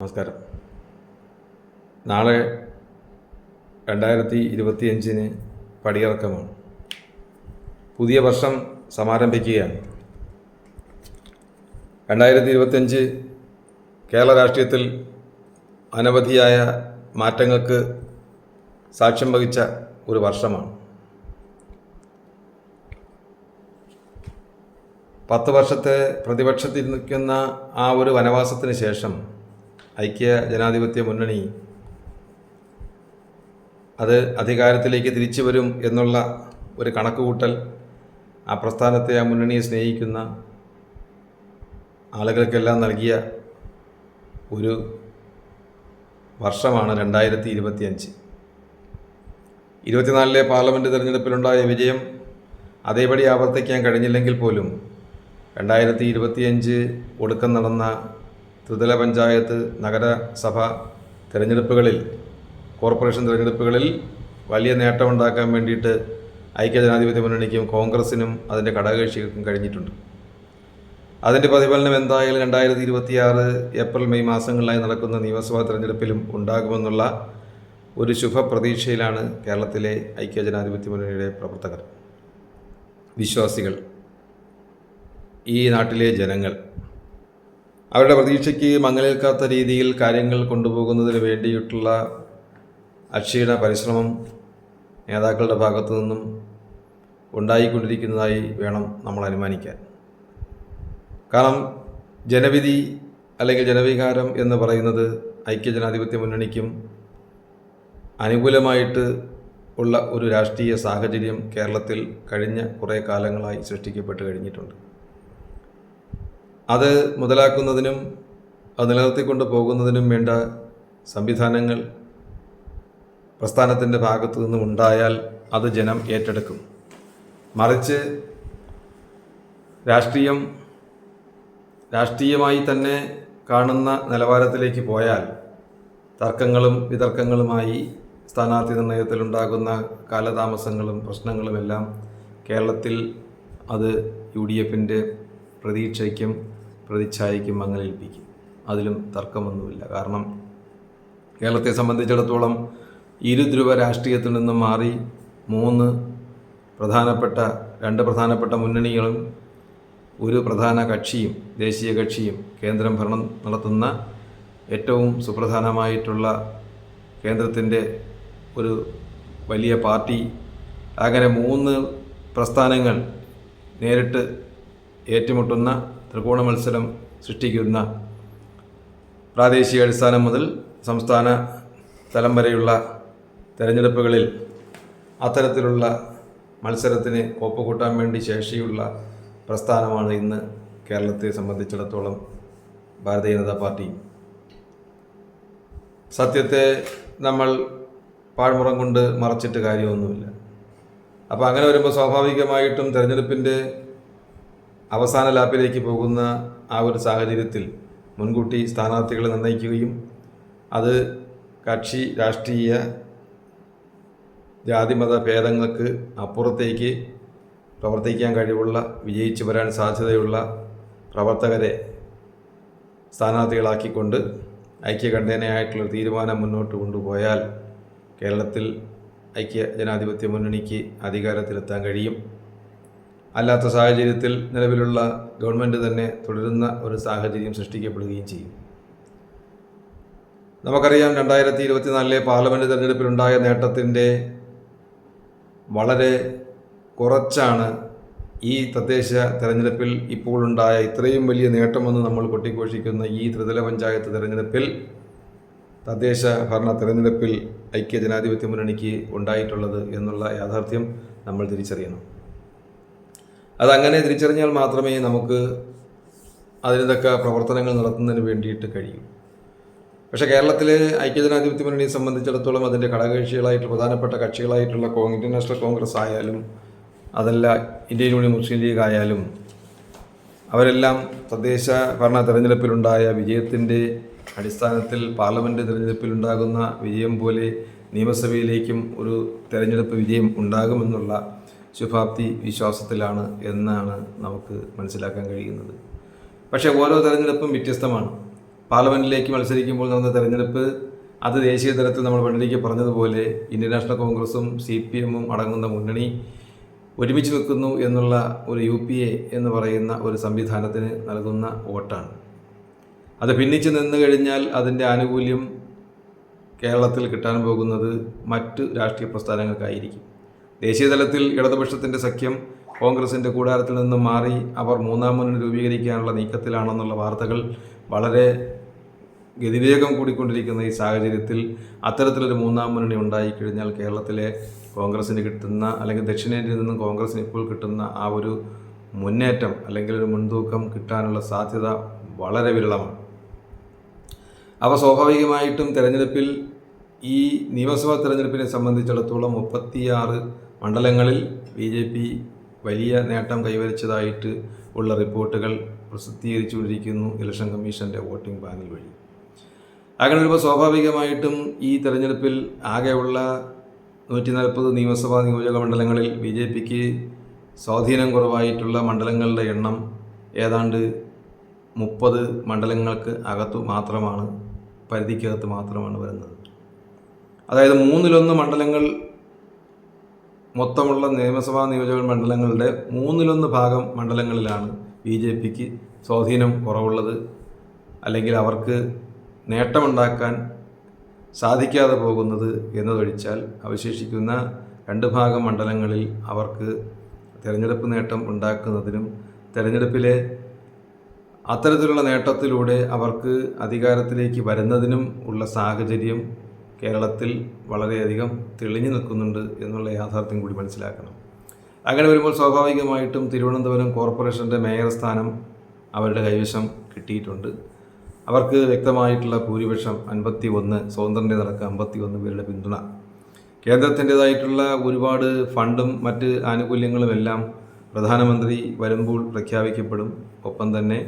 നമസ്കാരം. നാളെ രണ്ടായിരത്തി ഇരുപത്തിയഞ്ചിന് പടിയിറക്കമാണ്. പുതിയ വർഷം സമാരംഭിക്കുകയാണ്. രണ്ടായിരത്തി ഇരുപത്തിയഞ്ച് കേരള രാഷ്ട്രീയത്തിൽ അനവധിയായ മാറ്റങ്ങൾക്ക് സാക്ഷ്യം വഹിച്ച ഒരു വർഷമാണ്. പത്ത് വർഷത്തെ പ്രതിപക്ഷത്തിൽ നിൽക്കുന്ന ആ ഒരു വനവാസത്തിന് ശേഷം ഐക്യ ജനാധിപത്യ മുന്നണി അത് അധികാരത്തിലേക്ക് തിരിച്ചു വരും എന്നുള്ള ഒരു കണക്കുകൂട്ടൽ ആ പ്രസ്ഥാനത്തെ ആ മുന്നണിയെ സ്നേഹിക്കുന്ന ആളുകൾക്കെല്ലാം നൽകിയ ഒരു വർഷമാണ് രണ്ടായിരത്തി ഇരുപത്തിയഞ്ച് ഇരുപത്തിനാലിലെ പാർലമെന്റ് തിരഞ്ഞെടുപ്പിലുണ്ടായ വിജയം അതേപടി ആവർത്തിക്കാൻ കഴിഞ്ഞില്ലെങ്കിൽ പോലും രണ്ടായിരത്തി ഇരുപത്തിയഞ്ച് ഒടുക്കം നടന്ന ത്രിതല പഞ്ചായത്ത് നഗരസഭ തിരഞ്ഞെടുപ്പുകളിൽ കോർപ്പറേഷൻ തിരഞ്ഞെടുപ്പുകളിൽ വലിയ നേട്ടമുണ്ടാക്കാൻ വേണ്ടിയിട്ട് ഐക്യജനാധിപത്യ മുന്നണിക്കും കോൺഗ്രസിനും അതിന്റെ ഘടകകക്ഷികൾക്കും കഴിഞ്ഞിട്ടുണ്ട്. അതിന്റെ പ്രതിഫലനം എന്തായാലും രണ്ടായിരത്തി ഇരുപത്തിയാറ് ഏപ്രിൽ മെയ് മാസങ്ങളിലായി നടക്കുന്ന നിയമസഭാ തെരഞ്ഞെടുപ്പിലും ഉണ്ടാകുമെന്നുള്ള ഒരു ശുഭപ്രതീക്ഷയിലാണ് കേരളത്തിലെ ഐക്യജനാധിപത്യ മുന്നണിയുടെ പ്രവർത്തകർ. വിശ്വാസികൾ ഈ നാട്ടിലെ ജനങ്ങൾ അവരുടെ പ്രതീക്ഷയ്ക്ക് മങ്ങലേൽക്കാത്ത രീതിയിൽ കാര്യങ്ങൾ കൊണ്ടുപോകുന്നതിന് വേണ്ടിയിട്ടുള്ള അക്ഷീണ പരിശ്രമം നേതാക്കളുടെ ഭാഗത്തു നിന്നും ഉണ്ടായിക്കൊണ്ടിരിക്കുന്നതായി വേണം നമ്മൾ അനുമാനിക്കാൻ. കാരണം ജനവിധി അല്ലെങ്കിൽ ജനവികാരം എന്ന് പറയുന്നത് ഐക്യജനാധിപത്യ മുന്നണിക്കും അനുകൂലമായിട്ട് ഉള്ള ഒരു രാഷ്ട്രീയ സാഹചര്യം കേരളത്തിൽ കഴിഞ്ഞ കുറേ കാലങ്ങളായി സൃഷ്ടിക്കപ്പെട്ട് കഴിഞ്ഞിട്ടുണ്ട്. അത് മുതലാക്കുന്നതിനും അത് നിലനിർത്തിക്കൊണ്ട് പോകുന്നതിനും വേണ്ട സംവിധാനങ്ങൾ പ്രസ്ഥാനത്തിന്റെ ഭാഗത്തു നിന്നും ഉണ്ടായാൽ അത് ജനം ഏറ്റെടുക്കും. മറിച്ച് രാഷ്ട്രീയം രാഷ്ട്രീയമായി തന്നെ കാണുന്ന നിലവാരത്തിലേക്ക് പോയാൽ തർക്കങ്ങളും വിതർക്കങ്ങളുമായി സ്ഥാനാർത്ഥി നിർണയത്തിലുണ്ടാകുന്ന കാലതാമസങ്ങളും പ്രശ്നങ്ങളുമെല്ലാം കേരളത്തിൽ അത് യു ഡി എഫിന്റെ പ്രതീക്ഷയ്ക്കും പ്രതിച്ഛായയ്ക്കും മങ്ങലേൽപ്പിക്കും അതിലും തർക്കമൊന്നുമില്ല. കാരണം കേരളത്തെ സംബന്ധിച്ചിടത്തോളം ഇരുധ്രുവ രാഷ്ട്രീയത്തിൽ നിന്നും മാറി മൂന്ന് പ്രധാനപ്പെട്ട രണ്ട് പ്രധാനപ്പെട്ട മുന്നണികളും ഒരു പ്രധാന കക്ഷിയും ദേശീയ കക്ഷിയും കേന്ദ്രം ഭരണം നടത്തുന്ന ഏറ്റവും സുപ്രധാനമായിട്ടുള്ള കേന്ദ്രത്തിന്റെ ഒരു വലിയ പാർട്ടി. അങ്ങനെ മൂന്ന് പ്രസ്ഥാനങ്ങൾ നേരിട്ട് ഏറ്റുമുട്ടുന്ന ത്രികോണ മത്സരം സൃഷ്ടിക്കുന്ന പ്രാദേശിക അടിസ്ഥാനം മുതൽ സംസ്ഥാന തലം വരെയുള്ള തെരഞ്ഞെടുപ്പുകളിൽ അത്തരത്തിലുള്ള മത്സരത്തിന് ഒപ്പുകൂട്ടാൻ വേണ്ടി ശേഷിയുള്ള പ്രസ്ഥാനമാണ് ഇന്ന് കേരളത്തെ സംബന്ധിച്ചിടത്തോളം ഭാരതീയ ജനതാ പാർട്ടി. സത്യത്തെ നമ്മൾ പാഴ്മുറം കൊണ്ട് മറച്ചിട്ട് കാര്യമൊന്നുമില്ല. അപ്പോൾ അങ്ങനെ വരുമ്പോൾ സ്വാഭാവികമായിട്ടും തെരഞ്ഞെടുപ്പിന്റെ അവസാന ലാപ്പിലേക്ക് പോകുന്ന ആ ഒരു സാഹചര്യത്തിൽ മുൻകൂട്ടി സ്ഥാനാർത്ഥികളെ നിർണയിക്കുകയും അത് കക്ഷി രാഷ്ട്രീയ ജാതിമത ഭേദങ്ങൾക്ക് അപ്പുറത്തേക്ക് പ്രവർത്തിക്കാൻ കഴിവുള്ള വിജയിച്ചു വരാൻ സാധ്യതയുള്ള പ്രവർത്തകരെ സ്ഥാനാർത്ഥികളാക്കിക്കൊണ്ട് ഐക്യകണ്ഠേനയായിട്ടുള്ള തീരുമാനം മുന്നോട്ട് കൊണ്ടുപോയാൽ കേരളത്തിൽ ഐക്യ ജനാധിപത്യ മുന്നണിക്ക് അധികാരത്തിലെത്താൻ കഴിയും. അല്ലാത്ത സാഹചര്യത്തിൽ നിലവിലുള്ള ഗവൺമെന്റ് തന്നെ തുടരുന്ന ഒരു സാഹചര്യം സൃഷ്ടിക്കപ്പെടുകയും ചെയ്യും. നമുക്കറിയാം രണ്ടായിരത്തി ഇരുപത്തിനാലിലെ പാർലമെന്റ് തെരഞ്ഞെടുപ്പിലുണ്ടായ നേട്ടത്തിന്റെ വളരെ കുറച്ചാണ് ഈ തദ്ദേശ തെരഞ്ഞെടുപ്പിൽ ഇപ്പോഴുണ്ടായ ഇത്രയും വലിയ നേട്ടമെന്ന് നമ്മൾ കൊട്ടിഘോഷിക്കുന്ന ഈ ത്രിതല പഞ്ചായത്ത് തെരഞ്ഞെടുപ്പിൽ തദ്ദേശ ഭരണ തെരഞ്ഞെടുപ്പിൽ ഐക്യ ജനാധിപത്യ മുന്നണിക്ക് ഉണ്ടായിട്ടുള്ളത് എന്നുള്ള യാഥാർത്ഥ്യം നമ്മൾ തിരിച്ചറിയണം. അതങ്ങനെ തിരിച്ചറിഞ്ഞാൽ മാത്രമേ നമുക്ക് അതിനൊക്കെ പ്രവർത്തനങ്ങൾ നടത്തുന്നതിന് വേണ്ടിയിട്ട് കഴിയൂ. പക്ഷേ കേരളത്തിലെ ഐക്യജനാധിപത്യ മുന്നണിയെ സംബന്ധിച്ചിടത്തോളം അതിന്റെ ഘടകകക്ഷികളായിട്ട് പ്രധാനപ്പെട്ട കക്ഷികളായിട്ടുള്ള കോ ഇന്റർനാഷണൽ കോൺഗ്രസ് ആയാലും അതല്ല ഇന്ത്യൻ യൂണിയൻ മുസ്ലിം ലീഗ് ആയാലും അവരെല്ലാം തദ്ദേശ ഭരണ തെരഞ്ഞെടുപ്പിലുണ്ടായ വിജയത്തിന്റെ അടിസ്ഥാനത്തിൽ പാർലമെന്റ് തിരഞ്ഞെടുപ്പിലുണ്ടാകുന്ന വിജയം പോലെ നിയമസഭയിലേക്കും ഒരു തെരഞ്ഞെടുപ്പ് വിജയം ഉണ്ടാകുമെന്നുള്ള ശുഭാപ്തി വിശ്വാസത്തിലാണ് എന്നാണ് നമുക്ക് മനസ്സിലാക്കാൻ കഴിയുന്നത്. പക്ഷേ ഓരോ തെരഞ്ഞെടുപ്പും വ്യത്യസ്തമാണ്. പാർലമെന്റിലേക്ക് മത്സരിക്കുമ്പോൾ നടന്ന തെരഞ്ഞെടുപ്പ് അത് ദേശീയ തലത്തിൽ നമ്മൾ പണ്ടിരിക്കെ പറഞ്ഞതുപോലെ ഇന്ത്യൻ നാഷണൽ കോൺഗ്രസും സി പി എമ്മും അടങ്ങുന്ന മുന്നണി ഒരുമിച്ച് നിൽക്കുന്നു എന്നുള്ള ഒരു യു പി എ എന്ന് പറയുന്ന ഒരു സംവിധാനത്തിന് നൽകുന്ന വോട്ടാണ്. അത് ഭിന്നിച്ച് നിന്ന് കഴിഞ്ഞാൽ അതിന്റെ ആനുകൂല്യം കേരളത്തിൽ കിട്ടാൻ പോകുന്നത് മറ്റ് രാഷ്ട്രീയ പ്രസ്ഥാനങ്ങൾക്കായിരിക്കും. ദേശീയ തലത്തിൽ ഇടതുപക്ഷത്തിന്റെ സഖ്യം കോൺഗ്രസിന്റെ കൂടാരത്തിൽ നിന്നും മാറി അവർ മൂന്നാം മുന്നണി രൂപീകരിക്കാനുള്ള നീക്കത്തിലാണെന്നുള്ള വാർത്തകൾ വളരെ ഗതിവേഗം കൂടിക്കൊണ്ടിരിക്കുന്ന ഈ സാഹചര്യത്തിൽ അത്തരത്തിലൊരു മൂന്നാം മുന്നണി ഉണ്ടായിക്കഴിഞ്ഞാൽ കേരളത്തിലെ കോൺഗ്രസിന് കിട്ടുന്ന അല്ലെങ്കിൽ ദക്ഷിണേന്ത്യയിൽ നിന്നും കോൺഗ്രസിന് ഇപ്പോൾ കിട്ടുന്ന ആ ഒരു മുന്നേറ്റം അല്ലെങ്കിൽ ഒരു മുൻതൂക്കം കിട്ടാനുള്ള സാധ്യത വളരെ വിരളമാണ്. അവ സ്വാഭാവികമായിട്ടും തിരഞ്ഞെടുപ്പിൽ ഈ നിയമസഭാ തെരഞ്ഞെടുപ്പിനെ സംബന്ധിച്ചിടത്തോളം മുപ്പത്തിയാറ് മണ്ഡലങ്ങളിൽ ബി ജെ പി വലിയ നേട്ടം കൈവരിച്ചതായിട്ട് ഉള്ള റിപ്പോർട്ടുകൾ പ്രസിദ്ധീകരിച്ചുകൊണ്ടിരിക്കുന്നു ഇലക്ഷൻ കമ്മീഷന്റെ വോട്ടിംഗ് പാനൽ വഴി. അങ്ങനെ വരുമ്പോൾ സ്വാഭാവികമായിട്ടും ഈ തെരഞ്ഞെടുപ്പിൽ ആകെയുള്ള നൂറ്റി നാൽപ്പത് നിയമസഭാ നിയോജക മണ്ഡലങ്ങളിൽ ബി ജെ പിക്ക് സ്വാധീനം കുറവായിട്ടുള്ള മണ്ഡലങ്ങളുടെ എണ്ണം ഏതാണ്ട് മുപ്പത് മണ്ഡലങ്ങൾക്ക് അകത്തു മാത്രമാണ് പരിധിക്കകത്ത് മാത്രമാണ് വരുന്നത്. അതായത് മൂന്നിലൊന്ന് മണ്ഡലങ്ങൾ മൊത്തമുള്ള നിയമസഭാ നിയോജക മണ്ഡലങ്ങളുടെ മൂന്നിലൊന്ന് ഭാഗം മണ്ഡലങ്ങളിലാണ് ബി ജെ പിക്ക് സ്വാധീനം കുറവുള്ളത്. അല്ലെങ്കിൽ അവർക്ക് നേട്ടമുണ്ടാക്കാൻ സാധിക്കാതെ പോകുന്നത് എന്നതൊഴിച്ചാൽ അവശേഷിക്കുന്ന രണ്ട് ഭാഗം മണ്ഡലങ്ങളിൽ അവർക്ക് തിരഞ്ഞെടുപ്പ് നേട്ടം ഉണ്ടാക്കുന്നതിനും തിരഞ്ഞെടുപ്പിലെ അത്തരത്തിലുള്ള നേട്ടത്തിലൂടെ അവർക്ക് അധികാരത്തിലേക്ക് വരുന്നതിനും ഉള്ള സാഹചര്യം കേരളത്തിൽ വളരെയധികം തെളിഞ്ഞു നിൽക്കുന്നുണ്ട് എന്നുള്ള യാഥാർത്ഥ്യം കൂടി മനസ്സിലാക്കണം. അങ്ങനെ വരുമ്പോൾ സ്വാഭാവികമായിട്ടും തിരുവനന്തപുരം കോർപ്പറേഷന്റെ മേയർ സ്ഥാനം അവരുടെ കൈവശം കിട്ടിയിട്ടുണ്ട്. അവർക്ക് വ്യക്തമായിട്ടുള്ള ഭൂരിപക്ഷം അൻപത്തി ഒന്ന് സ്വതന്ത്രന്റെ നടക്കുക അമ്പത്തി ഒന്ന് പേരുടെ പിന്തുണ. കേന്ദ്രത്തിന്റെതായിട്ടുള്ള ഒരുപാട് ഫണ്ടും മറ്റ് ആനുകൂല്യങ്ങളുമെല്ലാം പ്രധാനമന്ത്രി വരുമ്പോൾ പ്രഖ്യാപിക്കപ്പെടും. ഒപ്പം തന്നെ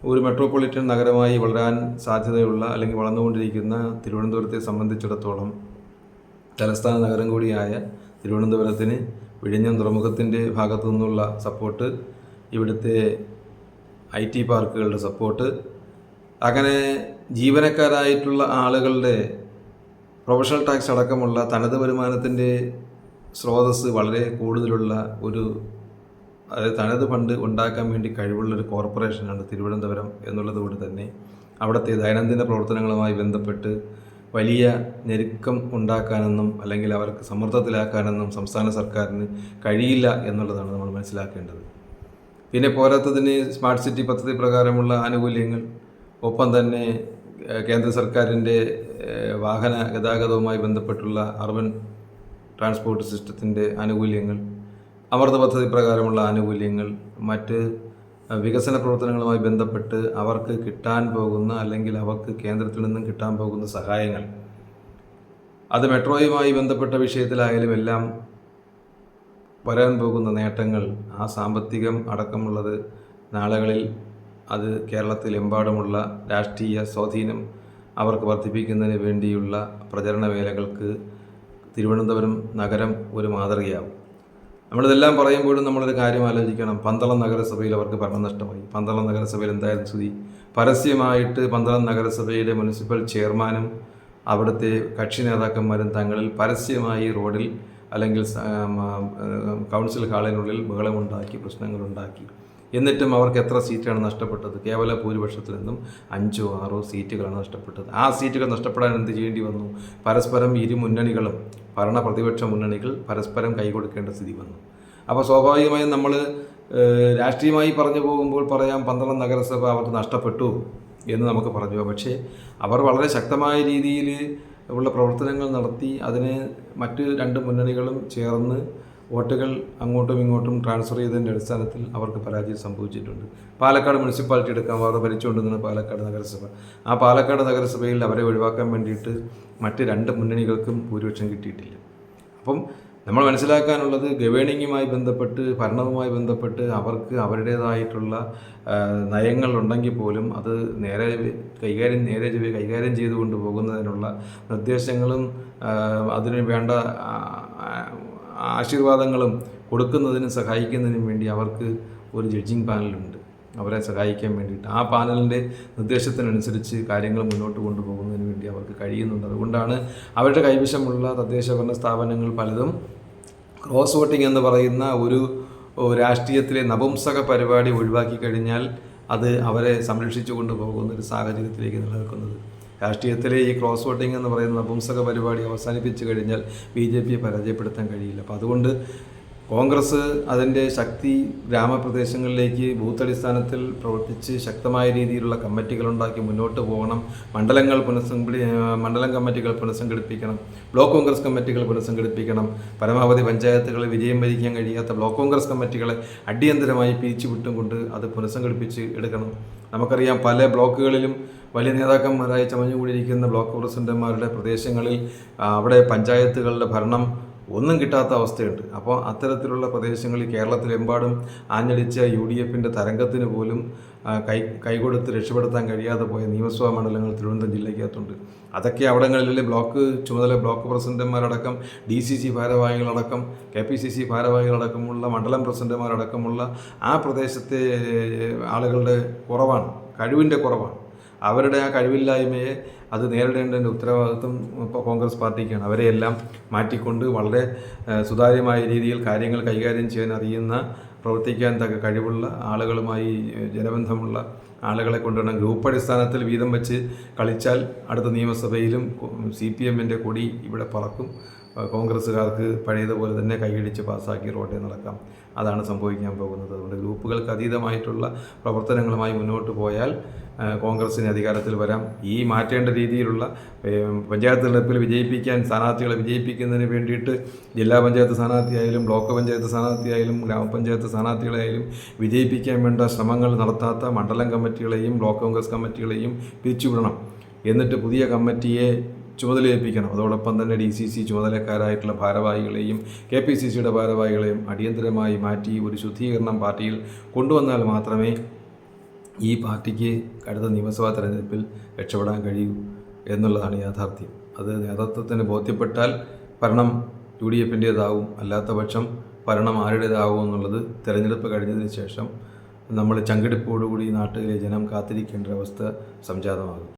ഒരു മെട്രോപൊളിറ്റൻ നഗരമായി വളരാൻ സാധ്യതയുള്ള അല്ലെങ്കിൽ വളർന്നുകൊണ്ടിരിക്കുന്ന തിരുവനന്തപുരത്തെ സംബന്ധിച്ചിടത്തോളം തലസ്ഥാന നഗരം കൂടിയായ തിരുവനന്തപുരത്തിന് വിഴിഞ്ഞം തുറമുഖത്തിന്റെ ഭാഗത്തു നിന്നുള്ള സപ്പോർട്ട് ഇവിടുത്തെ ഐ ടി പാർക്കുകളുടെ സപ്പോർട്ട് അങ്ങനെ ജീവനക്കാരായിട്ടുള്ള ആളുകളുടെ പ്രൊഫഷണൽ ടാക്സ് അടക്കമുള്ള തനത് വരുമാനത്തിന്റെ സ്രോതസ്സ് വളരെ കൂടുതലുള്ള ഒരു അതായത് തനത് ഫണ്ട് ഉണ്ടാക്കാൻ വേണ്ടി കഴിവുള്ള ഒരു കോർപ്പറേഷനാണ് തിരുവനന്തപുരം എന്നുള്ളതുകൊണ്ട് തന്നെ അവിടുത്തെ ദൈനംദിന പ്രവർത്തനങ്ങളുമായി ബന്ധപ്പെട്ട് വലിയ ഞെരുക്കം ഉണ്ടാക്കാനെന്നും അല്ലെങ്കിൽ അവർക്ക് സമ്മർദ്ദത്തിലാക്കാനൊന്നും സംസ്ഥാന സർക്കാരിന് കഴിയില്ല എന്നുള്ളതാണ് നമ്മൾ മനസ്സിലാക്കേണ്ടത്. പിന്നെ പോരാത്തതിന് സ്മാർട്ട് സിറ്റി പദ്ധതി പ്രകാരമുള്ള ആനുകൂല്യങ്ങൾ ഒപ്പം തന്നെ കേന്ദ്ര സർക്കാരിന്റെ വാഹന ഗതാഗതവുമായി ബന്ധപ്പെട്ടുള്ള അർബൻ ട്രാൻസ്പോർട്ട് സിസ്റ്റത്തിന്റെ ആനുകൂല്യങ്ങൾ അമൃത പദ്ധതി പ്രകാരമുള്ള ആനുകൂല്യങ്ങൾ മറ്റ് വികസന പ്രവർത്തനങ്ങളുമായി ബന്ധപ്പെട്ട് അവർക്ക് കിട്ടാൻ പോകുന്ന അല്ലെങ്കിൽ അവർക്ക് കേന്ദ്രത്തിൽ നിന്നും കിട്ടാൻ പോകുന്ന സഹായങ്ങൾ. അത് മെട്രോയുമായി ബന്ധപ്പെട്ട വിഷയത്തിലായാലും എല്ലാം വരാൻ പോകുന്ന നേട്ടങ്ങൾ ആ സാമ്പത്തികം അടക്കമുള്ളത് നാളുകളിൽ അത് കേരളത്തിലെമ്പാടുമുള്ള രാഷ്ട്രീയ സ്വാധീനം അവർക്ക് വർദ്ധിപ്പിക്കുന്നതിന് വേണ്ടിയുള്ള പ്രചരണ വേലകൾക്ക് തിരുവനന്തപുരം നഗരം ഒരു മാതൃകയാവും. നമ്മളിതെല്ലാം പറയുമ്പോഴും നമ്മളൊരു കാര്യം ആലോചിക്കണം. പന്തളം നഗരസഭയിൽ അവർക്ക് ഭരണം നഷ്ടമായി പന്തളം നഗരസഭയിൽ എന്തായാലും സ്ഥിതി? പരസ്യമായിട്ട് പന്തളം നഗരസഭയിലെ മുനിസിപ്പൽ ചെയർമാനും അവിടുത്തെ കക്ഷി നേതാക്കന്മാരും തങ്ങളിൽ പരസ്യമായി റോഡിൽ അല്ലെങ്കിൽ കൗൺസിൽ ഹാളിനുള്ളിൽ ബഹളമുണ്ടാക്കി പ്രശ്നങ്ങളുണ്ടാക്കി. എന്നിട്ടും അവർക്ക് എത്ര സീറ്റാണ് നഷ്ടപ്പെട്ടത്? കേവല ഭൂരിപക്ഷത്തിൽ നിന്നും അഞ്ചോ ആറോ സീറ്റുകളാണ് നഷ്ടപ്പെട്ടത്. ആ സീറ്റുകൾ നഷ്ടപ്പെടാൻ എന്ത് ചെയ്യേണ്ടി വന്നു? പരസ്പരം ഇരു മുന്നണികളും ഭരണ പ്രതിപക്ഷ മുന്നണികൾ പരസ്പരം കൈകൊടുക്കേണ്ട സ്ഥിതി വന്നു. അപ്പോൾ സ്വാഭാവികമായും നമ്മൾ രാഷ്ട്രീയമായി പറഞ്ഞു പോകുമ്പോൾ പറയാം പന്തളം നഗരസഭ അവർക്ക് നഷ്ടപ്പെട്ടു എന്ന് നമുക്ക് പറഞ്ഞു പോകാം. പക്ഷേ അവർ വളരെ ശക്തമായ രീതിയിൽ ഉള്ള പ്രവർത്തനങ്ങൾ നടത്തി അതിനെ മറ്റ് രണ്ട് മുന്നണികളും ചേർന്ന് വോട്ടുകൾ അങ്ങോട്ടും ഇങ്ങോട്ടും ട്രാൻസ്ഫർ ചെയ്തതിന്റെ അടിസ്ഥാനത്തിൽ അവർക്ക് പരാജയം സംഭവിച്ചിട്ടുണ്ട്. പാലക്കാട് മുനിസിപ്പാലിറ്റി എടുക്കാൻ അവർ ഭരിച്ചുകൊണ്ടിരുന്ന പാലക്കാട് നഗരസഭ. ആ പാലക്കാട് നഗരസഭയിൽ അവരെ ഒഴിവാക്കാൻ വേണ്ടിയിട്ട് മറ്റ് രണ്ട് മുന്നണികൾക്കും ഭൂരിപക്ഷം കിട്ടിയിട്ടില്ല. അപ്പം നമ്മൾ മനസ്സിലാക്കാനുള്ളത് ഗവേണിങ്ങുമായി ബന്ധപ്പെട്ട് ഭരണവുമായി ബന്ധപ്പെട്ട് അവർക്ക് അവരുടേതായിട്ടുള്ള ഉണ്ടെങ്കിൽ പോലും അത് നേരെ കൈകാര്യം നേരെ കൈകാര്യം ചെയ്തു പോകുന്നതിനുള്ള നിർദ്ദേശങ്ങളും അതിന് വേണ്ട ആശീർവാദങ്ങളും കൊടുക്കുന്നതിനും സഹായിക്കുന്നതിനും വേണ്ടി അവർക്ക് ഒരു ജഡ്ജിങ് പാനലുണ്ട്. അവരെ സഹായിക്കാൻ വേണ്ടിയിട്ട്. ആ പാനലിന്റെ നിർദ്ദേശത്തിനനുസരിച്ച് കാര്യങ്ങൾ മുന്നോട്ട് കൊണ്ടുപോകുന്നതിന് വേണ്ടി അവർക്ക് കഴിയുന്നുണ്ട്. അതുകൊണ്ടാണ് അവരുടെ കൈവശമുള്ള തദ്ദേശ ഭരണ സ്ഥാപനങ്ങൾ പലതും ക്രോസ് വോട്ടിംഗ് എന്ന് പറയുന്ന ഒരു രാഷ്ട്രീയത്തിലെ നപുംസക പരിപാടി ഒഴിവാക്കി കഴിഞ്ഞാൽ അത് അവരെ സംരക്ഷിച്ചു കൊണ്ടുപോകുന്ന ഒരു സാഹചര്യത്തിലേക്ക് നിലനിൽക്കുന്നത് രാഷ്ട്രീയത്തിലെ ഈ ക്രോസ് വോട്ടിംഗ് എന്ന് പറയുന്ന നപുംസക പരിപാടി അവസാനിപ്പിച്ചു കഴിഞ്ഞാൽ ബി ജെ പിയെ പരാജയപ്പെടുത്താൻ കഴിയില്ല. അപ്പോൾ അതുകൊണ്ട് കോൺഗ്രസ് അതിന്റെ ശക്തി ഗ്രാമപ്രദേശങ്ങളിലേക്ക് ബൂത്ത് അടിസ്ഥാനത്തിൽ പ്രവർത്തിച്ച് ശക്തമായ രീതിയിലുള്ള കമ്മിറ്റികൾ ഉണ്ടാക്കി മുന്നോട്ട് പോകണം. മണ്ഡലങ്ങൾ പുനഃസംഘടി മണ്ഡലം കമ്മിറ്റികൾ പുനഃസംഘടിപ്പിക്കണം. ബ്ലോക്ക് കോൺഗ്രസ് കമ്മിറ്റികൾ പുനഃസംഘടിപ്പിക്കണം. പരമാവധി പഞ്ചായത്തുകളിൽ വിജയം വരിക്കാൻ കഴിയാത്ത ബ്ലോക്ക് കോൺഗ്രസ് കമ്മിറ്റികളെ അടിയന്തരമായി പിരിച്ചുവിട്ടും കൊണ്ട് അത് പുനഃസംഘടിപ്പിച്ച് എടുക്കണം. നമുക്കറിയാം പല ബ്ലോക്കുകളിലും വലിയ നേതാക്കന്മാരായി ചമഞ്ഞുകൂടിയിരിക്കുന്ന ബ്ലോക്ക് പ്രസിഡന്റുമാരുടെ പ്രദേശങ്ങളിൽ അവിടെ പഞ്ചായത്തുകളുടെ ഭരണം ഒന്നും കിട്ടാത്ത അവസ്ഥയുണ്ട്. അപ്പോൾ അത്തരത്തിലുള്ള പ്രദേശങ്ങളിൽ കേരളത്തിലെമ്പാടും ആഞ്ഞടിച്ച യു ഡി എഫിന്റെ തരംഗത്തിന് പോലും കൈ കൈകൊടുത്ത് രക്ഷപ്പെടുത്താൻ കഴിയാതെ പോയ നിയമസഭാ മണ്ഡലങ്ങൾ തിരുവനന്തപുരം ജില്ലയ്ക്കകത്തുണ്ട്. അതൊക്കെ അവിടങ്ങളിലെ ബ്ലോക്ക് ചുമതല ബ്ലോക്ക് പ്രസിഡന്റുമാരടക്കം ഡി സി സി ഭാരവാഹികളടക്കം കെ പി സി സി ഭാരവാഹികളടക്കമുള്ള മണ്ഡലം പ്രസിഡന്റുമാരടക്കമുള്ള ആ പ്രദേശത്തെ ആളുകളുടെ കുറവാണ് കഴിവിന്റെ കുറവാണ്. അവരുടെ ആ കഴിവില്ലായ്മയെ അത് നേരിടേണ്ടതിന്റെ ഉത്തരവാദിത്വം ഇപ്പോൾ കോൺഗ്രസ് പാർട്ടിക്കാണ്. അവരെ എല്ലാം മാറ്റിക്കൊണ്ട് വളരെ സുതാര്യമായ രീതിയിൽ കാര്യങ്ങൾ കൈകാര്യം ചെയ്യാൻ അറിയുന്ന പ്രവർത്തിക്കാൻ തക്ക കഴിവുള്ള ആളുകളുമായി ജനബന്ധമുള്ള ആളുകളെ കൊണ്ടുവരണം. ഗ്രൂപ്പ് അടിസ്ഥാനത്തിൽ വീതം വെച്ച് കളിച്ചാൽ അടുത്ത നിയമസഭയിലും സി പി എമ്മിന്റെ കൊടി ഇവിടെ പറക്കും. കോൺഗ്രസ്സുകാർക്ക് പഴയതുപോലെ തന്നെ കൈയടിച്ച് പാസ്സാക്കി റോഡിൽ നടക്കാം. അതാണ് സംഭവിക്കാൻ പോകുന്നത്. അതുകൊണ്ട് ഗ്രൂപ്പുകൾക്ക് അതീതമായിട്ടുള്ള പ്രവർത്തനങ്ങളുമായി മുന്നോട്ട് പോയാൽ ഏഹ്, കോൺഗ്രസ്സിന് അധികാരത്തിൽ വരാം. ഈ മാറ്റേണ്ട രീതിയിലുള്ള പഞ്ചായത്ത് തെരഞ്ഞെടുപ്പിൽ വിജയിപ്പിക്കാൻ സ്ഥാനാർത്ഥികളെ വിജയിപ്പിക്കുന്നതിന് വേണ്ടിയിട്ട് ജില്ലാ പഞ്ചായത്ത് സ്ഥാനാർത്ഥിയായാലും ബ്ലോക്ക് പഞ്ചായത്ത് സ്ഥാനാർത്ഥിയായാലും ഗ്രാമപഞ്ചായത്ത് സ്ഥാനാർത്ഥികളായാലും വിജയിപ്പിക്കാൻ വേണ്ട ശ്രമങ്ങൾ നടത്താത്ത മണ്ഡലം കമ്മിറ്റികളെയും ബ്ലോക്ക് കോൺഗ്രസ് കമ്മിറ്റികളെയും പിരിച്ചുവിടണം. എന്നിട്ട് പുതിയ കമ്മിറ്റിയെ ചുമതലയേൽപ്പിക്കണം. അതോടൊപ്പം തന്നെ ഡി സി സി ചുമതലക്കാരായിട്ടുള്ള ഭാരവാഹികളെയും കെ പി സി സിയുടെ ഭാരവാഹികളെയും അടിയന്തരമായി മാറ്റി ഒരു ശുദ്ധീകരണം പാർട്ടിയിൽ കൊണ്ടുവന്നാൽ മാത്രമേ ഈ പാർട്ടിക്ക് അടുത്ത നിയമസഭാ തെരഞ്ഞെടുപ്പിൽ രക്ഷപ്പെടാൻ കഴിയൂ എന്നുള്ളതാണ് യാഥാർത്ഥ്യം. അത് നേതൃത്വത്തിന് ബോധ്യപ്പെട്ടാൽ ഭരണം യു ഡി എഫിന്റേതാവും അല്ലാത്ത പക്ഷം ഭരണം ആരുടേതാവും എന്നുള്ളത് തെരഞ്ഞെടുപ്പ് കഴിഞ്ഞതിന് ശേഷം നമ്മൾ ചങ്കെടുപ്പോടുകൂടി നാട്ടിലെ ജനം കാത്തിരിക്കേണ്ട അവസ്ഥ സംജാതമാകും.